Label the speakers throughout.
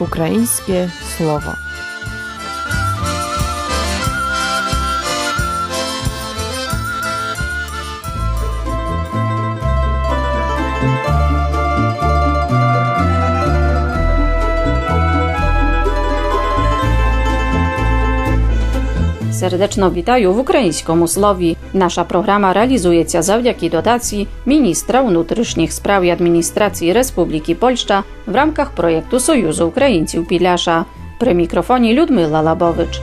Speaker 1: Ukraińskie słowo.
Speaker 2: Сердечно вітаю в українському слові. Наша програма реалізується завдяки дотації міністра внутрішніх справ і адміністрації Республіки Польща в рамках проєкту Союзу українців Підляша. При мікрофоні Людмила Лабович.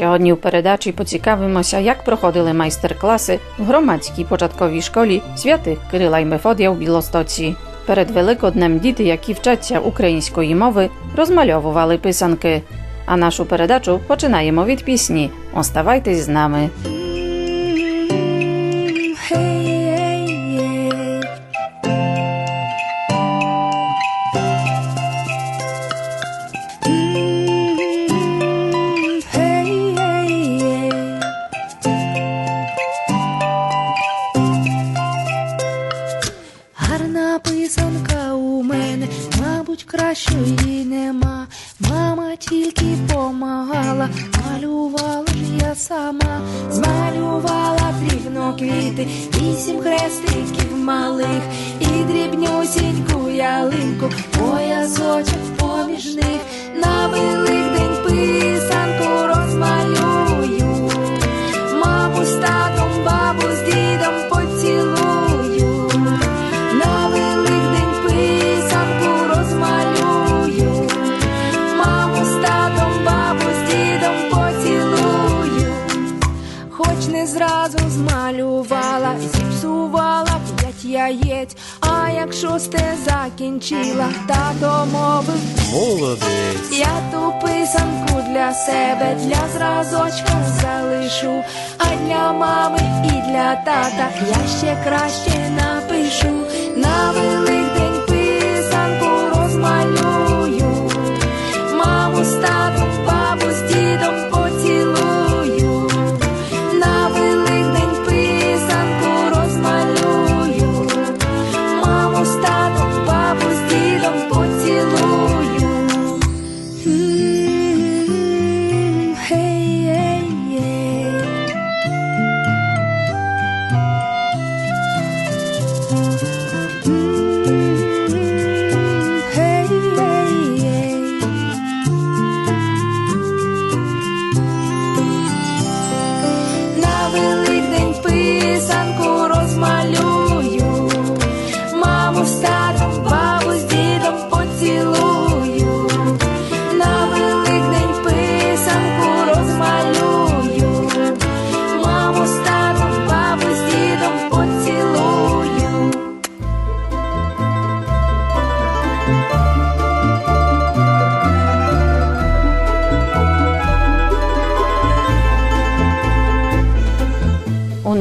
Speaker 2: Сьогодні у передачі поцікавимося, як проходили майстер-класи в громадській початковій школі святих Кирила й Мефодія у Білостоці. Перед Великоднем діти, які вчаться української мови, розмальовували писанки. А нашу передачу починаємо від пісні. Оставайтесь з нами.
Speaker 3: Мабуть, її нема. Мама тільки помагала, малювала ж я сама, змалювала дрібно квіти, вісім хрестиків малих. І дрібнюсіньку ялинку, поясочок поміж них. На закінчила, тато мовив
Speaker 4: Молодець.
Speaker 3: я ту писанку для себе, для зразочка залишу, а для мами і для тата я ще краще напишу. На великдень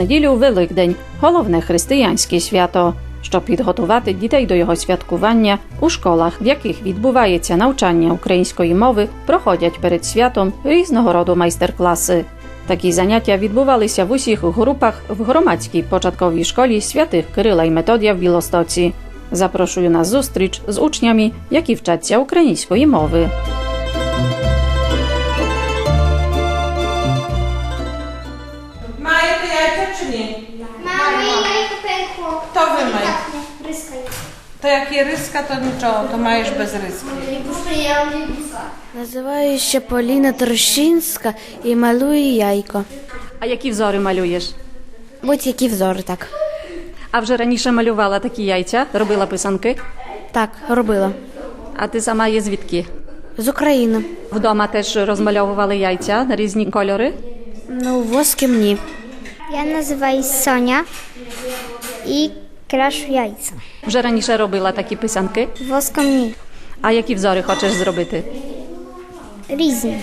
Speaker 2: неділю Великдень головне християнське свято. Щоб підготувати дітей до його святкування у школах, в яких відбувається навчання української мови, проходять перед святом різного роду майстер-класи. Такі заняття відбувалися в усіх групах в громадській початковій школі святих Кирила й Методія в Білостоці. Запрошую на зустріч з учнями, які вчаться української мови.
Speaker 5: To jak je ryska, to нічого, to маєш без риски.
Speaker 6: Називаю ще Поліна Трощинська і малюю яйко.
Speaker 2: А які взори малюєш?
Speaker 6: Будь-які взори так.
Speaker 2: А вже раніше малювала такі яйця, робила писанки.
Speaker 6: Так, робила.
Speaker 2: А ти сама є звідки?
Speaker 6: З України.
Speaker 2: Вдома теж розмальовували яйця на різні кольори.
Speaker 6: Ну, воском ні.
Speaker 7: Ja nazywam się Sonia i kraszu jajca.
Speaker 2: Вже раніше робила такі писанки.
Speaker 7: Woską nie.
Speaker 2: А які взори хочеш зробити?
Speaker 7: Rizni.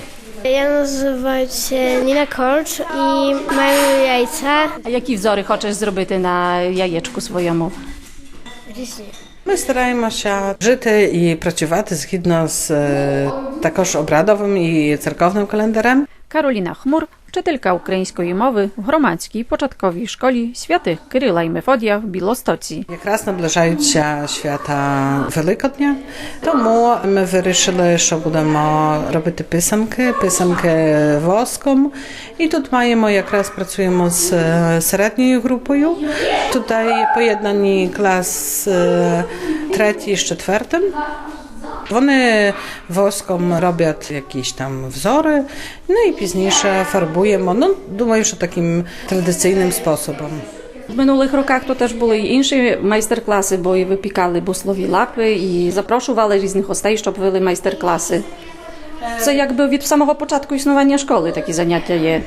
Speaker 6: Я називаю się Nina Korcz і маю яйця.
Speaker 2: А які взори хочеш зробити на яєчку своєму?
Speaker 5: Ми стараємося жити і працювати згідно з е, також обрядовим і церковним календарем.
Speaker 2: Karolina Chmur, wczytelka ukraińskiej mowy w Громадській початковій школі святих Кирила і Мефодія в Білостоці.
Speaker 5: Якраз наближаються свята Великодня, тому ми вирішили, що будемо робити писанки, писанки воском. І тут маємо якраз працюємо з середньою групою. Тут поєднані клас третій з четвертим. Вони воском роблять якісь там взори, ну і пізніше фарбуємо. Ну, думаю, що таким традиційним способом.
Speaker 2: В минулих роках то теж були інші майстер-класи, бо і випікали буслові лапи і запрошували різних гостей, щоб вели майстер-класи. Це якби від самого початку існування школи такі заняття є.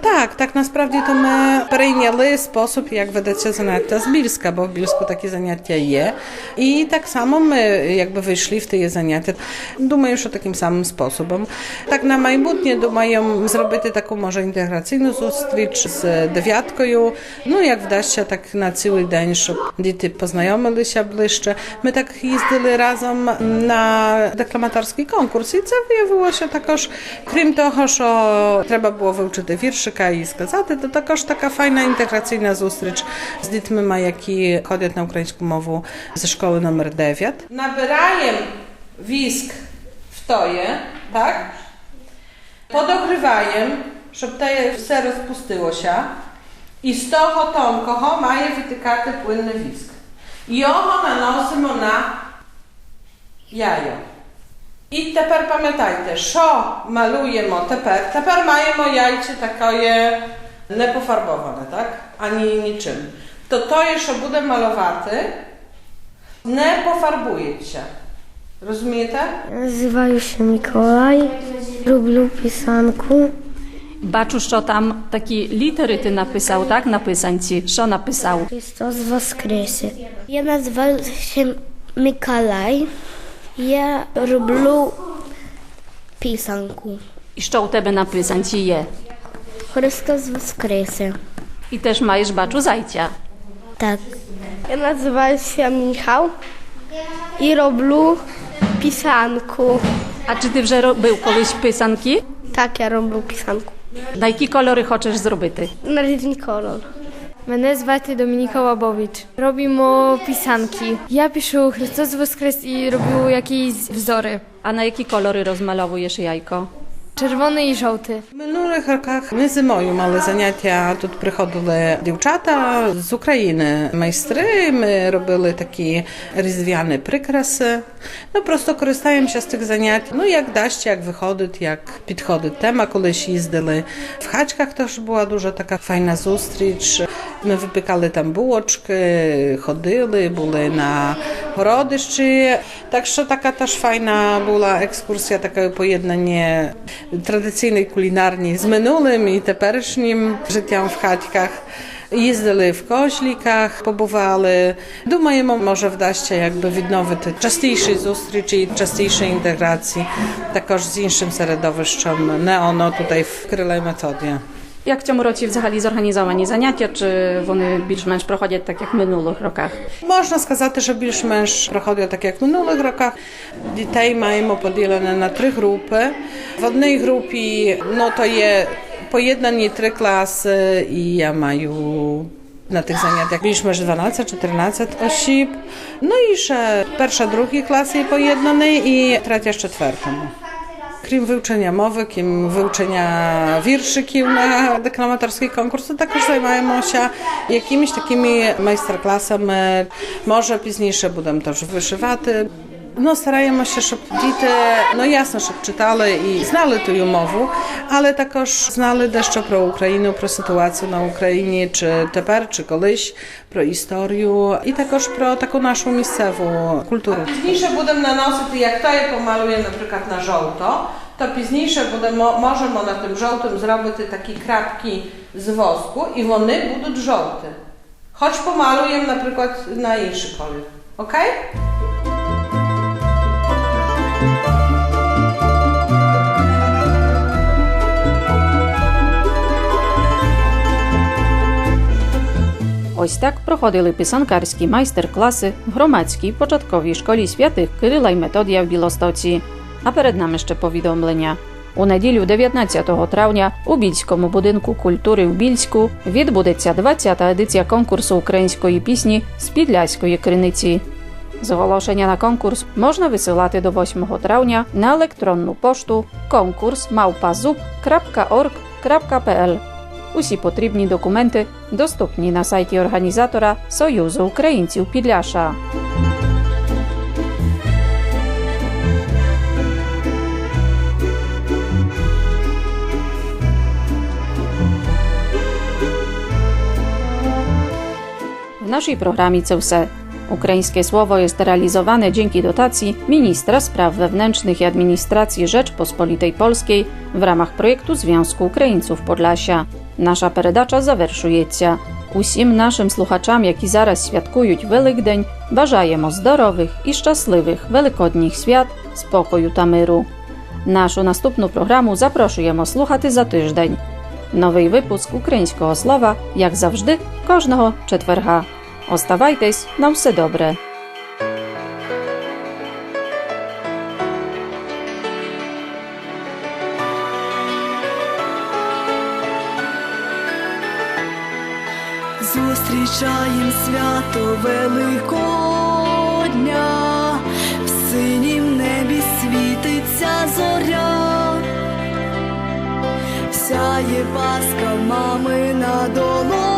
Speaker 5: Так, так насправді то ми перейняли спосіб, як ведеться заняття з Більська, бо в Більську такі заняття є. І так само ми якби вийшли в ті заняття. Думаю, що таким самим способом. Так на майбутнє думаю зробити таку може інтеграційну зустріч з дев'яткою. Ну як вдасться так на цілий день, щоб діти познайомилися ближче. Ми так їздили разом на декламаторський конкурс, і це виявилося było się takoż, krym to trzeba było wyuczyć wierszyka i z gazety, to takoż taka fajna integracyjna zustrycz z dytmy ma jaki chodzą na ukraińską mowę ze szkoły numer 9. Nabirajem wisk w toje, tak? Podogrywajem, żeby te sery spustyło się i z toho tomkoho maje wytykaty płynny wisk. I oho nanosimo na jajo. І тепер пам'ятайте, що малюємо тепер. Тепер маємо яйце таке непофарбоване, так? Ані нічим. То те, що буде малювати, не пофарбується. Розумієте?
Speaker 6: Називаю się Mikołaj. Lubię pisanku.
Speaker 2: Бачу, що там такі літери ти написав, так, на писанці. Що написав?
Speaker 6: Chrystus воскресе. Я називаю się Mikołaj. Я роблю писанку.
Speaker 2: І що у тебе на писанці є?
Speaker 6: Христос воскресе.
Speaker 2: І теж маєш, бачу, зайця.
Speaker 6: Так. Я називаю się Michał і роблю писанку.
Speaker 2: А чи ти вже робив колись писанки?
Speaker 6: Так, я роблю писанку.
Speaker 2: На які кольори хочеш зробити?
Speaker 6: На різний колор.
Speaker 4: Мене звати Домініка Лабович. Робимо писанки. Я пишу Христос Воскрес і роблю якісь wzory.
Speaker 2: А на які кольори розмальовуєш яйко?
Speaker 4: Червоний і жовтий.
Speaker 5: В минулих роках ми зимою мали заняття. Тут приходили дівчата з України, майстри. Ми робили такі різдвяні прикраси. Ну просто користаємося з тих занять. Ну як дасть, як виходить, як підходить тема. Колись їздили в хачках. Теж була дуже така файна зустріч. Ми випікали там булочки, ходили, були на городищі. Так що така теж файна була екскурсія, таке поєднання традиційної кулінарні з минулим і теперішнім життям в хатьках. Їздили в Кошліках, побували. Думаємо, може вдасться якби відновити частіші зустрічі, і частіші інтеграції, також з іншим середовищем, не оно tutaj в Крила і Методія.
Speaker 2: Як в цьому році взагалі зорганізовані заняття, чи вони більш-менш проходять так, як в минулих роках?
Speaker 5: Можна сказати, що більш-менш проходить так, як в минулих роках. Дітей маємо поділене на три групи. В одній групі ну, то є поєднані три класи, і я маю на тих заняттях більш-менш 12-14 осіб. Ну і ще перша, другий клас є поєднаний і третя з четвертому. Крім вивчення мови, крім вивчення віршиків на декламаторський конкурс, також займаємося якимись такими майстер-класами. Може пізніше будемо теж вишивати. No, starajemy się szybciej, no jasno, szybko czytali i znali tu umowu, ale także znali jeszcze pro Ukrainę, pro sytuację na Ukrainie, czy teraz, czy kiedyś, pro historię i także pro taką naszą miejscową kulturę. Późniejsze będziemy nanosić, jak to je pomaluję na przykład na żółto, to późniejsze będę, możemy na tym żółtym zrobić takie krapki z wosku i one będą żółte. Choć pomaluję na przykład na inszy kolor. Okej? Okay?
Speaker 2: Ось так проходили писанкарські майстер-класи в громадській початковій школі святих Кирила й Методія в Білостоці. А перед нами ще повідомлення. У неділю 19 травня у Більському будинку культури в Більську відбудеться 20-та едиція конкурсу української пісні з Підляської криниці. Зголошення на конкурс можна висилати до 8 травня на електронну пошту конкурс. Усі потрібні документи доступні на сайті організатора Союзу українців Підляша. W naszej programie це все. Ukraińskie słowo jest realizowane dzięki dotacji Ministra Spraw Wewnętrznych i Administracji Rzeczpospolitej Polskiej w ramach projektu Związku Ukraińców Podlasia. Nasza передача завершується. Усім нашим слухачам, які зараз святкують Великдень, бажаємо здорових і щасливих великодніх свят, спокою та миру. Нашу наступну програму запрошуємо слухати за тиждень. Новий випуск українського слова, як завжди, кожного четверга. Оставайтесь на все добре.
Speaker 8: Зустрічаєм свято Великодня, в синім небі світиться зоря, сяє паска мами на долонях,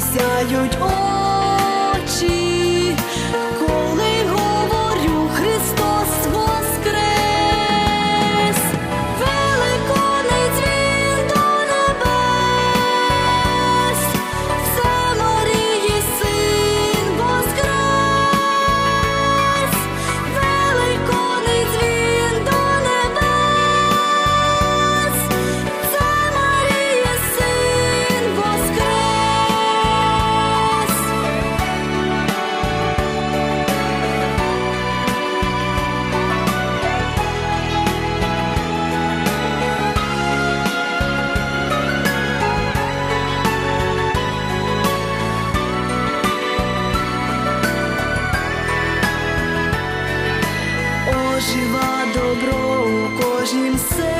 Speaker 8: і сяють очі, кожнім серцем.